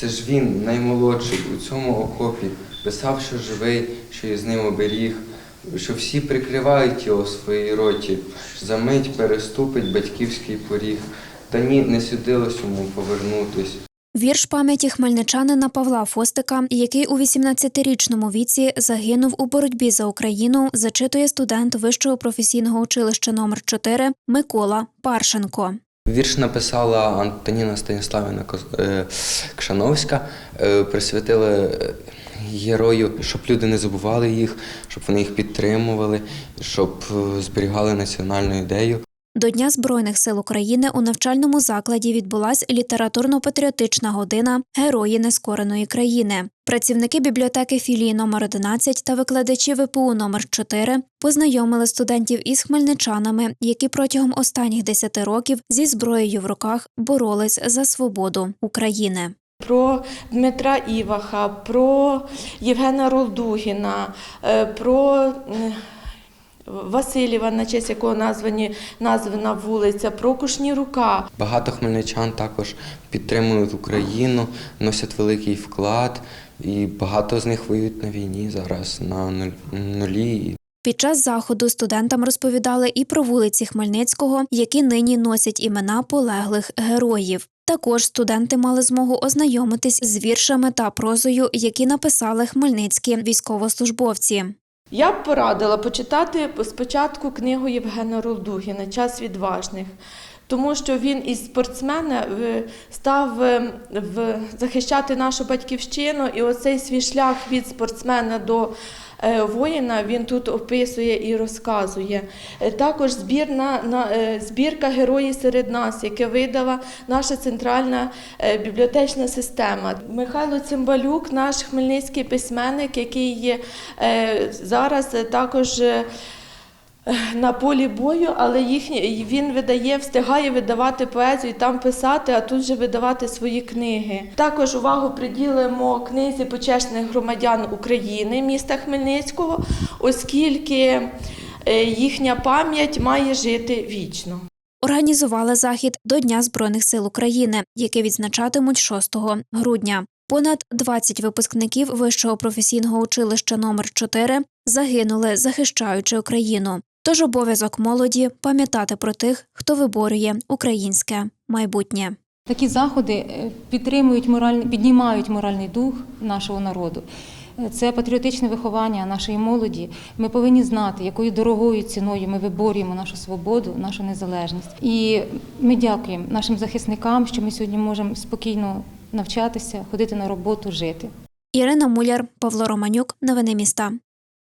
Це ж він, наймолодший, у цьому окопі, писав, що живий, що із ним оберіг, що всі прикривають його своїй роті, за мить переступить батьківський поріг. Та ні, не судилось йому повернутись. Вірш пам'яті хмельничанина Павла Фостика, який у 18-річному віці загинув у боротьбі за Україну, зачитує студент Вищого професійного училища номер 4 Микола Паршенко. Вірш написала Антоніна Станіславівна е, Кшановська, е, присвятили е, герою, щоб люди не забували їх, щоб вони їх підтримували, щоб зберігали національну ідею. До Дня Збройних сил України у навчальному закладі відбулась літературно-патріотична година Герої нескореної країни. Працівники бібліотеки філії номер 11 та викладачі ВПУ номер 4 познайомили студентів із хмельничанами, які протягом останніх 10 років зі зброєю в руках боролись за свободу України. Про Дмитра Іваха, про Євгена Ролдугіна, е, про е, Васильєва, на честь якого названі, названа вулиця, про Кушнірука. Багато хмельничан також підтримують Україну, носять великий вклад, і багато з них воюють на війні зараз на нулі. Під час заходу студентам розповідали і про вулиці Хмельницького, які нині носять імена полеглих героїв. Також студенти мали змогу ознайомитись з віршами та прозою, які написали хмельницькі військовослужбовці. Я б порадила почитати спочатку книгу Євгена Ролдугіна Час відважних. Тому що він із спортсмена е, став е, захищати нашу батьківщину, і оцей свій шлях від спортсмена до воїна він тут описує і розказує. Е, Також збірна на е, збірка Герої серед нас, яке видала наша центральна е, бібліотечна система. Михайло Цимбалюк, наш хмельницький письменник, який е, зараз е, також. на полі бою, але їхні, він видає, встигає видавати поезію, там писати, а тут же видавати свої книги. Також увагу приділимо книзі почесних громадян України міста Хмельницького, оскільки е, їхня пам'ять має жити вічно. Організували захід до Дня Збройних сил України, який відзначатимуть 6 грудня. Понад 20 випускників Вищого професійного училища номер 4 загинули, захищаючи Україну. Тож обов'язок молоді пам'ятати про тих, хто виборює українське майбутнє. Такі заходи е, підтримують моральний, піднімають моральний дух нашого народу. Е, Це патріотичне виховання нашої молоді. Ми повинні знати, якою дорогою ціною ми виборюємо нашу свободу, нашу незалежність. І ми дякуємо нашим захисникам, що ми сьогодні можемо спокійно навчатися, ходити на роботу, жити. Ірина Муляр, Павло Романюк. Новини міста.